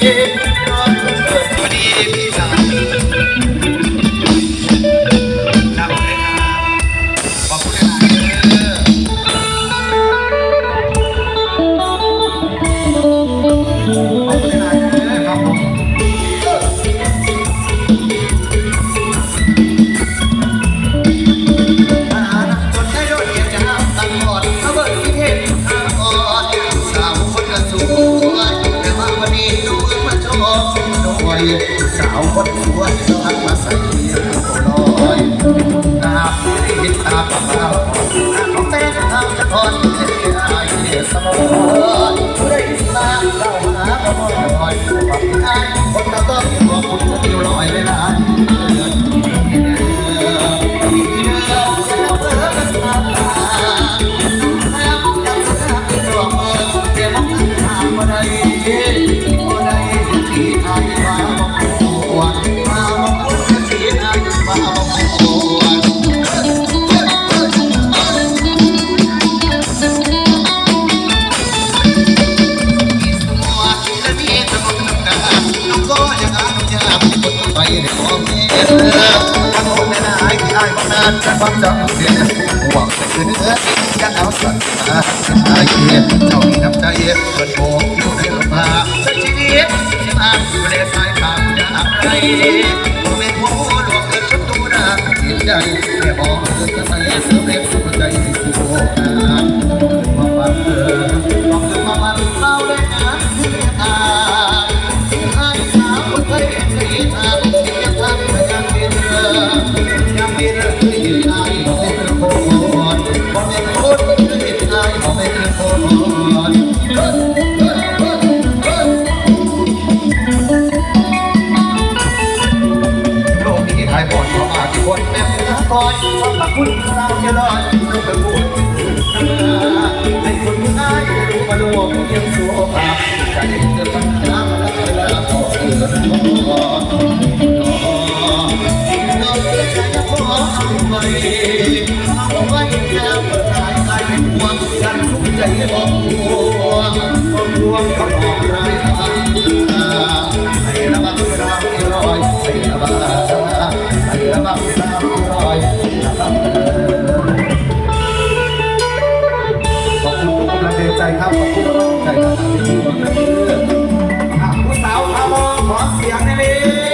yeah. ส่ลอยตาไม่เห็นตาปะเปล่าของแม่ทางจะทอนไอ้สมองผู้ใดมาเล่าหาก็มอยความง่ายคนเราต้องบอกคุณอยู่ลอยเวลาไทั้งคนในนายที่อายมานานจากความจำเสียหวังคือเนื้อกันเอาสัตว์มาไอ้เหี้ยเจ้ามีน้ำใจเปิดโปงอยู่ในลมพาใช้ชีวิตที่มาอยู่ในสายทางจากไรตัวเป็นหัวหลวงเกิดชัดตัวนาจิตใจแค่บอกเกิดทำไมเสื่อมเร็ว คุณสาวจะรอดต้องไปพูดให้คนง่ายรู้มาลวงยังสวภาพใจเกิดปัญหามาแล้วล้วต่อเกิดขอเราจะขอเอาไว้เอาไว้ยามตายตายหวังกันทุกใจบอกหัวบอกรวมเขาบ ใจครับขอบคุณทุกกำลังใจครับที่อยู่กับเราอะผู้สาวคาร์บองขอเสียงหน่อยดิ